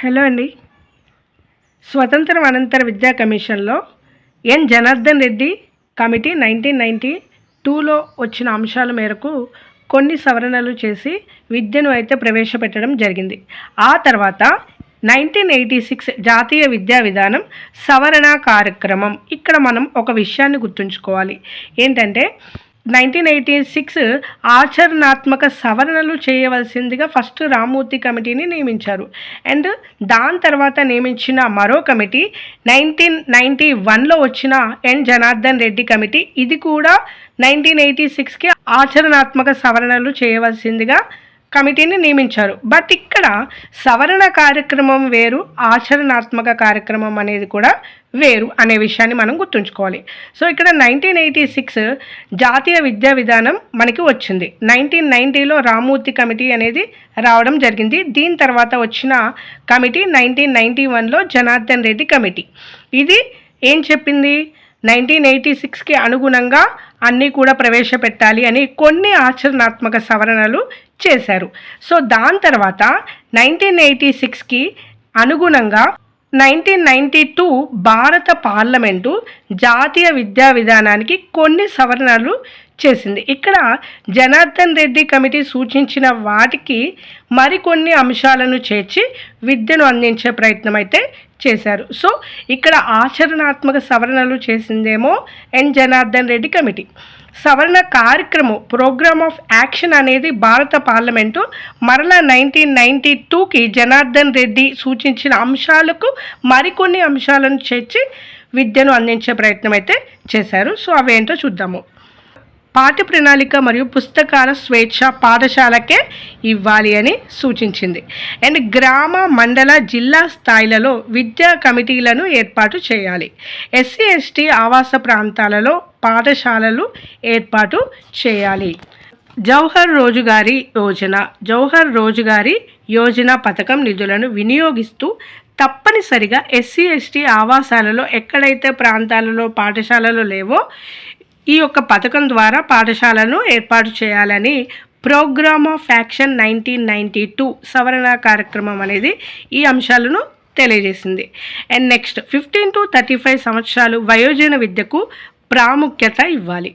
Hello అండి. స్వతంత్రం అనంతర విద్యా కమిషన్లో N. Janardhan Reddy committee nineteen ninety టూలో వచ్చిన అంశాల మేరకు కొన్ని సవరణలు చేసి విద్యను అయితే ప్రవేశపెట్టడం జరిగింది. ఆ తర్వాత నైన్టీన్ ఎయిటీ సిక్స్ జాతీయ విద్యా విధానం సవరణ కార్యక్రమం. ఇక్కడ మనం ఒక విషయాన్ని గుర్తుంచుకోవాలి. ఏంటంటే నైన్టీన్ ఎయిటీ సిక్స్ ఆచరణాత్మక సవరణలు చేయవలసిందిగా ఫస్ట్ రామ్మూర్తి కమిటీని నియమించారు. అండ్ దాని తర్వాత నియమించిన మరో కమిటీ నైన్టీన్ నైంటీ వన్లో వచ్చిన ఎన్. జనార్దన్ రెడ్డి కమిటీ. ఇది కూడా నైన్టీన్ ఎయిటీ సిక్స్కి ఆచరణాత్మక సవరణలు చేయవలసిందిగా కమిటీని నియమించారు. బట్ ఇక్కడ సవరణ కార్యక్రమం వేరు ఆచరణాత్మక కార్యక్రమం అనేది కూడా వేరు అనే విషయాన్ని మనం గుర్తుంచుకోవాలి. సో ఇక్కడ నైన్టీన్ ఎయిటీ సిక్స్ జాతీయ విద్యా విధానం మనకి వచ్చింది. నైన్టీన్ నైంటీలో రామూర్తి కమిటీ అనేది రావడం జరిగింది. దీని తర్వాత వచ్చిన కమిటీ నైన్టీన్ నైంటీ వన్లో జనార్దన్ రెడ్డి కమిటీ. ఇది ఏం చెప్పింది? నైన్టీన్ ఎయిటీ సిక్స్కి అనుగుణంగా అన్నీ కూడా ప్రవేశపెట్టాలి అని కొన్ని ఆచరణాత్మక సవరణలు చేశారు. సో దాని తర్వాత నైన్టీన్ ఎయిటీ సిక్స్కి అనుగుణంగా నైన్టీన్ నైంటీ టూ భారత పార్లమెంటు జాతీయ విద్యా విధానానికి కొన్ని సవరణలు చేసింది. ఇక్కడ జనార్దన్ రెడ్డి కమిటీ సూచించిన వాటికి మరికొన్ని అంశాలను చేర్చి విద్యను అందించే ప్రయత్నం అయితే చేశారు. సో ఇక్కడ ఆచరణాత్మక సవరణలు చేసిందేమో ఎన్ జనార్దన్ రెడ్డి కమిటీ. సవరణ కార్యక్రమం ప్రోగ్రామ్ ఆఫ్ యాక్షన్ అనేది భారత పార్లమెంటు మరలా నైన్టీన్ నైన్టీ టూకి జనార్దన్ రెడ్డి సూచించిన అంశాలకు మరికొన్ని అంశాలను చేర్చి విద్యను అందించే ప్రయత్నం అయితే చేశారు. సో అవేంటో చూద్దాము. పాఠ్య ప్రణాళిక మరియు పుస్తకాల స్వేచ్ఛ పాఠశాలకే ఇవ్వాలి అని సూచించింది. అండ్ గ్రామ మండల జిల్లా స్థాయిలలో విద్యా కమిటీలను ఏర్పాటు చేయాలి. ఎస్సీ ఎస్టీ ఆవాస ప్రాంతాలలో పాఠశాలలు ఏర్పాటు చేయాలి. జవహర్ రోజుగారి యోజన జవహర్ రోజుగారి యోజన పథకం నిధులను వినియోగిస్తూ తప్పనిసరిగా ఎస్సీ ఎస్టీ ఆవాసాలలో ఎక్కడైతే ప్రాంతాలలో పాఠశాలలు లేవో ఈ యొక్క పథకం ద్వారా పాఠశాలను ఏర్పాటు చేయాలని programme of action nineteen ninety two సవరణ కార్యక్రమం అనేది ఈ అంశాలను తెలియజేసింది. And next fifteen to thirty five సంవత్సరాలు వయోజన విద్యకు ప్రాముఖ్యత ఇవ్వాలి.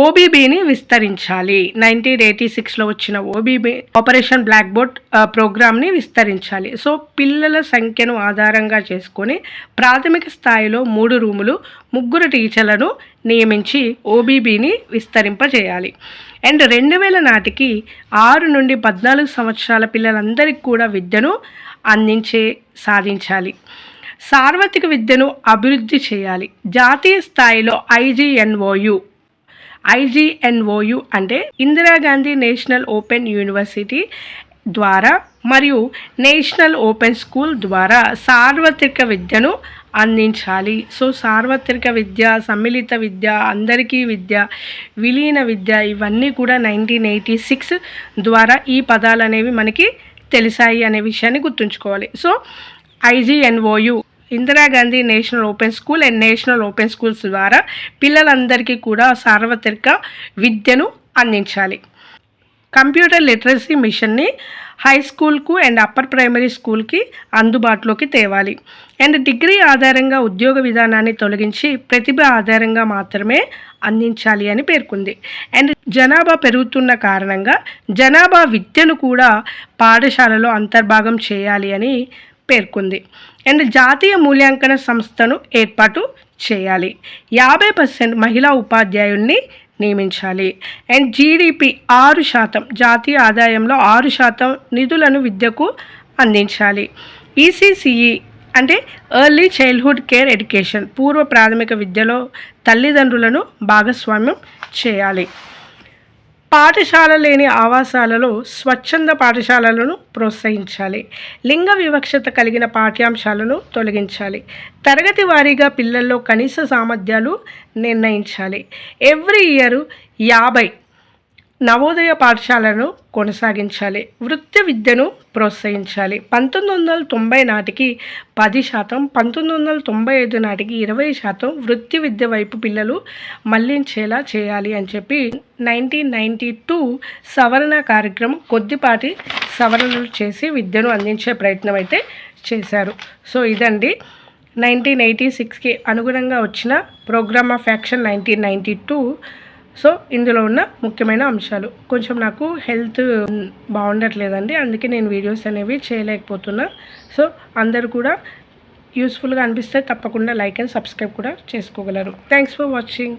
ఓబీబీని విస్తరించాలి. నైన్టీన్ ఎయిటీ సిక్స్లో వచ్చిన ఓబీబీ ఆపరేషన్ బ్లాక్ బోర్డ్ ప్రోగ్రామ్ని విస్తరించాలి. సో పిల్లల సంఖ్యను ఆధారంగా చేసుకొని ప్రాథమిక స్థాయిలో మూడు రూములు ముగ్గురు టీచర్లను నియమించి ఓబీబీని విస్తరింపజేయాలి. అండ్ రెండు వేల నాటికి ఆరు నుండి పద్నాలుగు సంవత్సరాల పిల్లలందరికీ కూడా విద్యను అందించే సాధించాలి. సార్వత్రిక విద్యను అభివృద్ధి చేయాలి. జాతీయ స్థాయిలో ఐజీఎన్ఓయు ఐజీఎన్ఓయు అంటే ఇందిరాగాంధీ నేషనల్ ఓపెన్ యూనివర్సిటీ ద్వారా మరియు నేషనల్ ఓపెన్ స్కూల్ ద్వారా సార్వత్రిక విద్యను అందించాలి. సో సార్వత్రిక విద్య సమ్మిళిత విద్య అందరికీ విద్య విలీన విద్య ఇవన్నీ కూడా నైన్టీన్ ఎయిటీ సిక్స్ ద్వారా ఈ పదాలు అనేవి మనకి తెలిసాయి అనే విషయాన్ని గుర్తుంచుకోవాలి. So IGNOU Indira Gandhi national open school and national open schools ద్వారా పిల్లలందరికీ కూడా సార్వత్రిక విద్యను అందించాలి. కంప్యూటర్ లిటరసీ మిషన్ని హై స్కూల్కు అండ్ అప్పర్ ప్రైమరీ స్కూల్కి అందుబాటులోకి తేవాలి. అండ్ డిగ్రీ ఆధారంగా ఉద్యోగ విధానాన్ని తొలగించి ప్రతిభ ఆధారంగా మాత్రమే అందించాలి అని పేర్కొంది. అండ్ జనాభా పెరుగుతున్న కారణంగా జనాభా విద్యను కూడా పాఠశాలలో అంతర్భాగం చేయాలి అని పేర్కొంది. అండ్ జాతీయ మూల్యాంకన సంస్థను ఏర్పాటు చేయాలి. యాభై పర్సెంట్ మహిళా ఉపాధ్యాయుల్ని నియమించాలి. అండ్ జీడిపి ఆరు శాతం జాతీయ ఆదాయంలో ఆరు శాతం నిధులను విద్యకు అందించాలి. ఈసీసీఈ అంటే ఎర్లీ చైల్డ్హుడ్ కేర్ ఎడ్యుకేషన్ పూర్వ ప్రాథమిక విద్యలో తల్లిదండ్రులను భాగస్వామ్యం చేయాలి. పాఠశాల లేని ఆవాసాలలో స్వచ్ఛంద పాఠశాలలను ప్రోత్సహించాలి. లింగ వివక్షత కలిగిన పాఠ్యాంశాలను తొలగించాలి. తరగతి వారీగా పిల్లల్లో కనీస సామర్థ్యాలు నిర్ణయించాలి. ఎవ్రీ ఇయర్ యాభై నవోదయ పాఠశాలను కొనసాగించాలి. వృత్తి విద్యను ప్రోత్సహించాలి. పంతొమ్మిది వందల తొంభై నాటికి పది శాతం పంతొమ్మిది వందల తొంభై ఐదు నాటికి ఇరవై శాతం వృత్తి విద్య వైపు పిల్లలు మళ్ళించేలా చేయాలి అని చెప్పి నైన్టీన్ నైంటీ టూ సవరణ కార్యక్రమం కొద్దిపాటి సవరణలు చేసి విద్యను అందించే ప్రయత్నం అయితే చేశారు. సో ఇదండి. నైన్టీన్ ఎయిటీ సిక్స్కి అనుగుణంగా వచ్చిన programme of action nineteen ninety two so ఇందులో ఉన్న ముఖ్యమైన అంశాలు. కొంచెం నాకు హెల్త్ బాగుండట్లేదండి. అందుకే నేను వీడియోస్ అనేవి చేయలేకపోతున్నా. సో అందరూ కూడా యూస్ఫుల్గా అనిపిస్తే తప్పకుండా లైక్ అండ్ సబ్స్క్రైబ్ కూడా చేసుకోగలరు. Thanks for watching.